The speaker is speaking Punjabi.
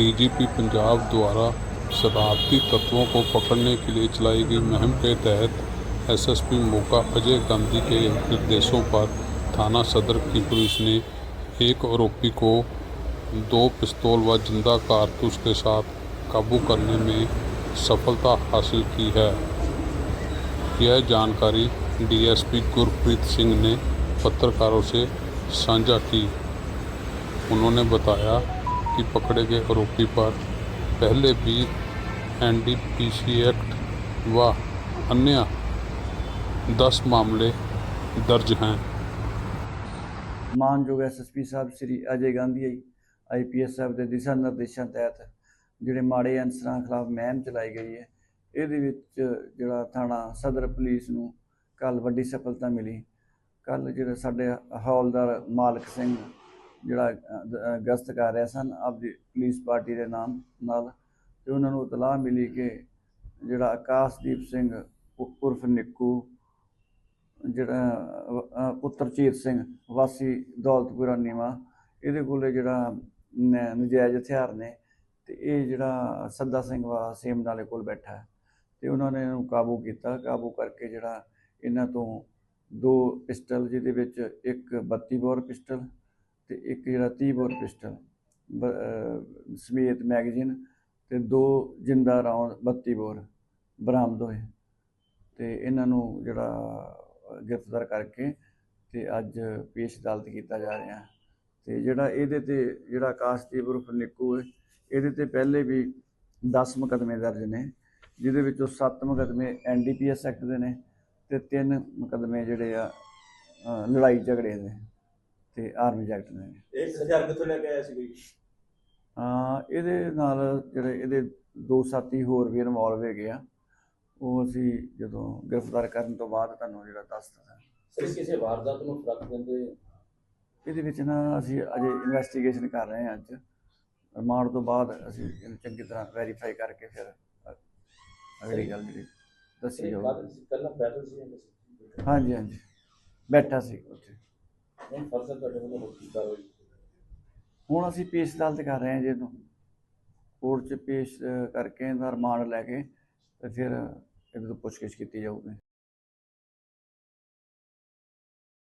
डीजीपी पंजाब द्वारा शरारती तत्वों को पकड़ने के लिए चलाई गई मुहिम के तहत एसएसपी मोका अजय गांधी के निर्देशों पर थाना सदर की पुलिस ने एक आरोपी को दो पिस्तौल व ज़िंदा कारतूस के साथ काबू करने में सफलता हासिल की है। यह जानकारी डीएसपी गुरप्रीत सिंह ने पत्रकारों से साझा की। उन्होंने बताया कि पकड़े गए आरोपी पर पहले भी एनडीपीसी एक्ट व अन्य दस मामले दर्ज हैं ਮਾਨਯੋਗ ਐਸਐਸਪੀ ਸਾਹਿਬ ਸ੍ਰੀ ਅਜੇ ਗਾਂਧੀ ਆਈਪੀਐਸ ਸਾਹਿਬ ਦੇ ਦਿਸ਼ਾ ਨਿਰਦੇਸ਼ਾਂ ਤਹਿਤ ਜਿਹੜੇ ਮਾੜੇ ਅਨਸਰਾਂ ਖਿਲਾਫ ਮੁਹਿੰਮ ਚਲਾਈ ਗਈ ਹੈ ਇਹਦੇ ਵਿੱਚ ਜਿਹੜਾ ਥਾਣਾ ਸਦਰ ਪੁਲਿਸ ਨੂੰ ਕੱਲ ਵੱਡੀ ਸਫਲਤਾ ਮਿਲੀ ਕੱਲ ਜਿਹੜਾ ਸਾਡੇ ਹੌਲਦਾਰ ਮਾਲਕ ਸਿੰਘ ਜਿਹੜਾ ਗਸ਼ਤ ਕਰ ਰਿਹਾ ਸਨ ਆਪਦੀ ਪੁਲਿਸ ਪਾਰਟੀ ਦੇ ਨਾਮ ਨਾਲ ਤੇ ਉਹਨਾਂ ਨੂੰ ਇਤਲਾਹ ਮਿਲੀ ਕਿ ਜਿਹੜਾ ਆਕਾਸ਼ਦੀਪ ਸਿੰਘ ਉਰਫ ਨਿੱਕੂ ਜਿਹੜਾ ਅ, ਸਿੰਘ ਵਾਸੀ ਦੌਲਤਪੁਰਾ ਨੀਵਾ ਇਹਦੇ ਕੋਲੇ ਜਿਹੜਾ ਨ- ਨਜਾਇਜ਼ ਹਥਿਆਰ ਨੇ ਤੇ ਇਹ ਜਿਹੜਾ ਸੱਦਾ ਸਿੰਘ ਵਾ ਸੇਮ ਨਾਲੇ ਕੋਲ ਬੈਠਾ ਹੈ। ਤੇ ਉਹਨਾਂ ਨੇ ਇਹਨੂੰ ਕਾਬੂ ਕੀਤਾ ਕਾਬੂ ਕਰਕੇ ਜਿਹੜਾ ਇਹਨਾਂ ਤੋਂ ਦੋ ਪਿਸਟਲ ਜਿਹਦੇ ਵਿੱਚ ਇੱਕ 32 ਬੋਰ ਪਿਸਟਲ ਤੇ ਇੱਕ ਜਿਹੜਾ 30 ਬੋਰ ਪਿਸਟਲ ਸਮੇਤ ਮੈਗਜ਼ੀਨ ਤੇ ਦੋ ਜਿੰਦਾ ਰਾਉਂਡ 32 ਬੋਰ ਬਰਾਮਦ ਹੋਏ ਤੇ ਇਹਨਾਂ ਨੂੰ ਜਿਹੜਾ ਗ੍ਰਿਫਤਾਰ ਕਰਕੇ ਤੇ ਅੱਜ ਪੇਸ਼ ਅਦਾਲਤ ਕੀਤਾ ਜਾ ਰਿਹਾ ਹੈ ਤੇ ਜਿਹੜਾ ਇਹਦੇ ਤੇ ਜਿਹੜਾ ਆਕਾਸ਼ਦੀਪ ਉਰਫ ਨਿੱਕੂ ਹੈ, ਇਹਦੇ ਤੇ ਪਹਿਲੇ ਵੀ 10 ਮੁਕੱਦਮੇ ਦਰਜ ਨੇ, ਜਿਹਦੇ ਵਿੱਚੋਂ 7 ਮੁਕੱਦਮੇ ਐਨਡੀਪੀਐਸ ਐਕਟ ਦੇ ਨੇ ਤੇ 3 ਮੁਕੱਦਮੇ ਜਿਹੜੇ ਆ ਲੜਾਈ ਝਗੜੇ ਦੇ। ਤੇ ਆਰਮੀ ਐਕਟ ਦੇ ਨੇ। ਇਹ ਹਥਿਆਰ ਕਿੱਥੋਂ ਲੈ ਕੇ ਆਇਆ ਸੀ ਕੋਈ? ਅ, ਇਹਦੇ ਨਾਲ ਜਿਹੜੇ ਇਹਦੇ ਦੋ ਸਾਥੀ ਹੋਰ ਵੀ ਇਨਵੋਲਵ ਹੈਗੇ ਆ ਉਹ ਅਸੀਂ ਜਦੋਂ ਗ੍ਰਿਫਤਾਰ ਕਰਨ ਤੋਂ ਬਾਅਦ ਤੁਹਾਨੂੰ ਜਿਹੜਾ ਦੱਸ ਦਿੱਤਾ। ਸਿਰ ਕਿਸੇ ਵਾਰਦਾਤ ਨੂੰ ਫ਼ਰਕ ਦਿੰਦੇ ਇਹਦੇ ਵਿੱਚ ਨਾ ਅਸੀਂ ਅਜੇ ਇਨਵੈਸਟੀਗੇਸ਼ਨ ਕਰ ਰਹੇ ਹਾਂ ਅੱਜ। ਰਿਮਾਂਡ ਤੋਂ ਬਾਅਦ ਅਸੀਂ ਇਹਨੂੰ ਚੰਗੀ ਤਰ੍ਹਾਂ ਵੈਰੀਫਾਈ ਕਰਕੇ ਫਿਰ ਅਗਲੀ ਗੱਲ ਜਿਹੜੀ ਦੱਸੀ ਜਾਊਗੀ। ਪਹਿਲਾਂ ਪੈਦਲ ਸੀ ਹਾਂਜੀ ਹਾਂਜੀ। ਬੈਠਾ ਸੀ ਉੱਥੇ। ਨਹੀਂ ਫਰਜ਼ ਹੈ ਤੁਹਾਡੇ ਵੱਲੋਂ ਹੋਰ ਕੀ ਕਾਰਵਾਈ? ਹੁਣ ਅਸੀਂ ਪੇਸ਼ ਅਦਾਲਤ ਕਰ ਰਹੇ ਹਾਂ ਜੀ ਇਹਨੂੰ। ਕੋਰਟ 'ਚ ਪੇਸ਼ ਕਰਕੇ ਇਹਦਾ ਰਿਮਾਂਡ ਲੈ ਕੇ ਤੇ ਫਿਰ ਇਹਦੇ ਤੋਂ ਪੁੱਛਗਿੱਛ ਕੀਤੀ ਜਾਊਗੀ।